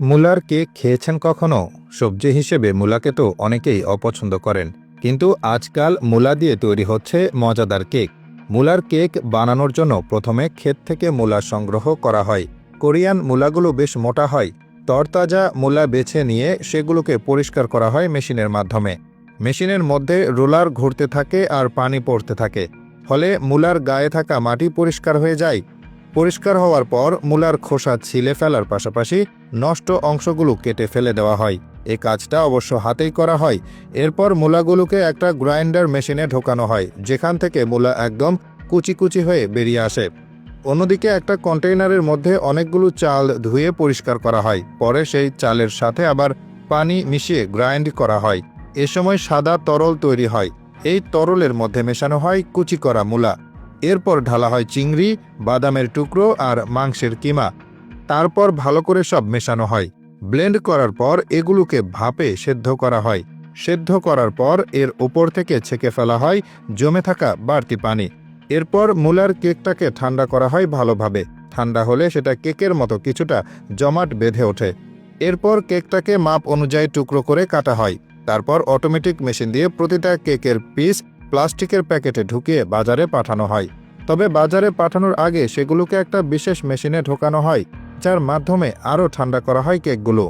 মূলার কেক খেয়েছেন কখনো? সবজি হিসেবে মূলাকে তো অনেকেই অপছন্দ করেন। কিন্তু আজকাল মূলা দিয়ে তৈরি হচ্ছে মজাদার কেক। মূলার কেক বানানোর জন্য প্রথমে ক্ষেত থেকে মূলা সংগ্রহ করা হয়। কোরিয়ান মূলাগুলো বেশ মোটা হয়। তরতাজা মূলা বেছে নিয়ে সেগুলোকে পরিষ্কার করা হয় মেশিনের মাধ্যমে। মেশিনের মধ্যে রোলার ঘুরতে থাকে আর পানি পড়তে থাকে। ফলে মূলার গায়ে থাকা মাটি পরিষ্কার হয়ে যায়। পরিষ্কার হওয়ার পর মূলার খোসা ছিলে ফেলার পাশাপাশি নষ্ট অংশগুলো কেটে ফেলে দেওয়া হয়। এ কাজটা অবশ্য হাতেই করা হয়। এরপর মূলাগুলোকে একটা গ্রাইন্ডার মেশিনে ঢোকানো হয়, যেখান থেকে মূলা একদম কুচি কুচি হয়ে বেরিয়ে আসে। অন্যদিকে একটা কন্টেইনারের মধ্যে অনেকগুলো চাল ধুয়ে পরিষ্কার করা হয়। পরে সেই চালের সাথে আবার পানি মিশিয়ে গ্রাইন্ড করা হয়। এ সময় সাদা তরল তৈরি হয়। এই তরলের মধ্যে মেশানো হয় কুচি করা মূলা। এরপর ঢালা হয় চিংড়ি, বাদামের টুকরো আর মাংসের কিমা। তারপর ভালো করে সব মেশানো হয়। ব্লেন্ড করার পর এগুলোকে ভাপে সেদ্ধ করা হয়। সেদ্ধ করার পর এর ওপর থেকে ছেঁকে ফেলা হয় জমে থাকা বাড়তি পানি। এরপর মূলার কেকটাকে ঠান্ডা করা হয় ভালোভাবে। ঠান্ডা হলে সেটা কেকের মতো কিছুটা জমাট বেঁধে ওঠে। এরপর কেকটাকে মাপ অনুযায়ী টুকরো করে কাটা হয়। তারপর অটোমেটিক মেশিন দিয়ে প্রতিটা কেকের পিস প্লাস্টিকের প্যাকেটে ঢুকিয়ে বাজারে পাঠানো হয়। তবে বাজারে পাঠানোর আগে সেগুলোকে একটা বিশেষ মেশিনে ঢোকানো হয়, যার মাধ্যমে আরও ঠান্ডা করা হয় কেকগুলো।